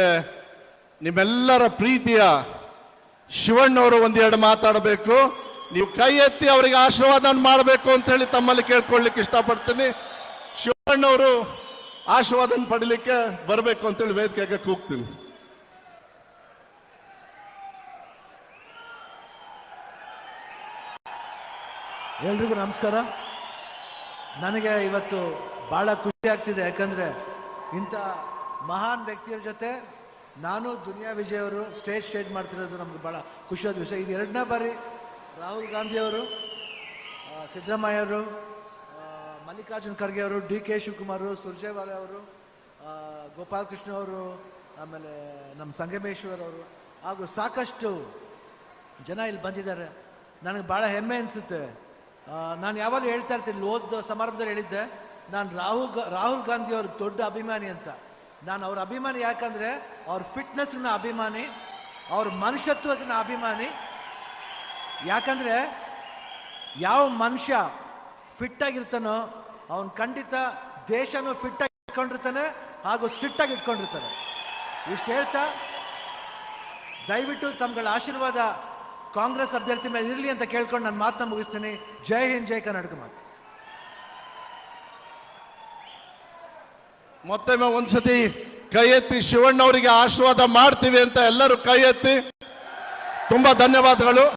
ನಿಮ್ಮೆಲ್ಲರ ಪ್ರೀತಿಯ ಶಿವಣ್ಣವರು ಒಂದೆರಡು ಮಾತಾಡಬೇಕು. ನೀವು ಕೈ ಎತ್ತಿ ಅವರಿಗೆ ಆಶೀರ್ವಾದ ಮಾಡಬೇಕು ಅಂತ ಹೇಳಿ ತಮ್ಮಲ್ಲಿ ಕೇಳ್ಕೊಳ್ಳಿಕ್ಕೆ ಇಷ್ಟಪಡ್ತೀನಿ. ಶಿವಣ್ಣವರು ಆಶೀರ್ವಾದ ಪಡಿಲಿಕ್ಕೆ ಬರಬೇಕು ಅಂತೇಳಿ ವೇದಿಕೆಗೆ ಕೂಗ್ತೀನಿ. ಎಲ್ರಿಗೂ ನಮಸ್ಕಾರ. ನನಗೆ ಇವತ್ತು ಬಹಳ ಖುಷಿ ಆಗ್ತಿದೆ ಯಾಕಂದ್ರೆ ಇಂಥ ಮಹಾನ್ ವ್ಯಕ್ತಿಯರ ಜೊತೆ ನಾನು, ದುನಿಯಾ ವಿಜಯ್ ಅವರು ಸ್ಟೇಜ್ ಸ್ಟೇಜ್ ಮಾಡ್ತಿರೋದು ನಮ್ಗೆ ಭಾಳ ಖುಷಿಯಾದ ವಿಷಯ. ಇದು ಎರಡನೇ ಬಾರಿ ರಾಹುಲ್ ಗಾಂಧಿಯವರು ಅವರು ಸಿದ್ದರಾಮಯ್ಯವರು ಮಲ್ಲಿಕಾರ್ಜುನ್ ಖರ್ಗೆ ಅವರು, ಡಿ ಕೆ ಶಿವಕುಮಾರ್ ಸುರ್ಜೇವಾಲ ಅವರು ಗೋಪಾಲಕೃಷ್ಣ ಗೋಪಾಲ್ ಕೃಷ್ಣ ಅವರು, ಆಮೇಲೆ ನಮ್ಮ ಸಂಗಮೇಶ್ವರ್ ಅವರು, ಹಾಗೂ ಸಾಕಷ್ಟು ಜನ ಇಲ್ಲಿ ಬಂದಿದ್ದಾರೆ. ನನಗೆ ಭಾಳ ಹೆಮ್ಮೆ ಅನಿಸುತ್ತೆ. ನಾನು ಯಾವಾಗಲೂ ಹೇಳ್ತಾ ಇರ್ತೀನಿ ಓದ್ ಸಮಾರಂಭದಲ್ಲಿ ಹೇಳಿದ್ದೆ, ನಾನು ರಾಹುಲ್ ರಾಹುಲ್ ಗಾಂಧಿ ಅವ್ರ ದೊಡ್ಡ ಅಭಿಮಾನಿ ಅಂತ. ನಾನು ಅವ್ರ ಅಭಿಮಾನಿ ಯಾಕಂದರೆ ಅವ್ರ ಫಿಟ್ನೆಸ್ನ ಅಭಿಮಾನಿ, ಅವ್ರ ಮನುಷ್ಯತ್ವದನ್ನ ಅಭಿಮಾನಿ. ಯಾಕಂದರೆ ಯಾವ ಮನುಷ್ಯ ಫಿಟ್ಟಾಗಿರ್ತಾನೋ ಅವನು ಖಂಡಿತ ದೇಶನೂ ಫಿಟ್ಟಾಗಿ ಇಟ್ಕೊಂಡಿರ್ತಾನೆ ಹಾಗೂ ಸ್ಟ್ರಿಕ್ಟಾಗಿ ಇಟ್ಕೊಂಡಿರ್ತಾನೆ ಇಷ್ಟು ಹೇಳ್ತಾ, ದಯವಿಟ್ಟು ತಮ್ಗಳ ಆಶೀರ್ವಾದ ಕಾಂಗ್ರೆಸ್ ಅಭ್ಯರ್ಥಿ ಮೇಲೆ ಇರಲಿ ಅಂತ ಕೇಳ್ಕೊಂಡು ನಾನು ಮಾತನ್ನ ಮುಗಿಸ್ತೀನಿ. ಜೈ ಹಿಂದ್, ಜೈ ಕರ್ನಾಟಕ ಮಾತು. ಮತ್ತೊಮ್ಮೆ ಒಂದ್ಸತಿ ಕೈ ಎತ್ತಿ ಶಿವಣ್ಣವರಿಗೆ ಆಶೀರ್ವಾದ ಮಾಡ್ತೀವಿ ಅಂತ ಎಲ್ಲರೂ ಕೈ ಎತ್ತಿ ತುಂಬಾ ಧನ್ಯವಾದಗಳು.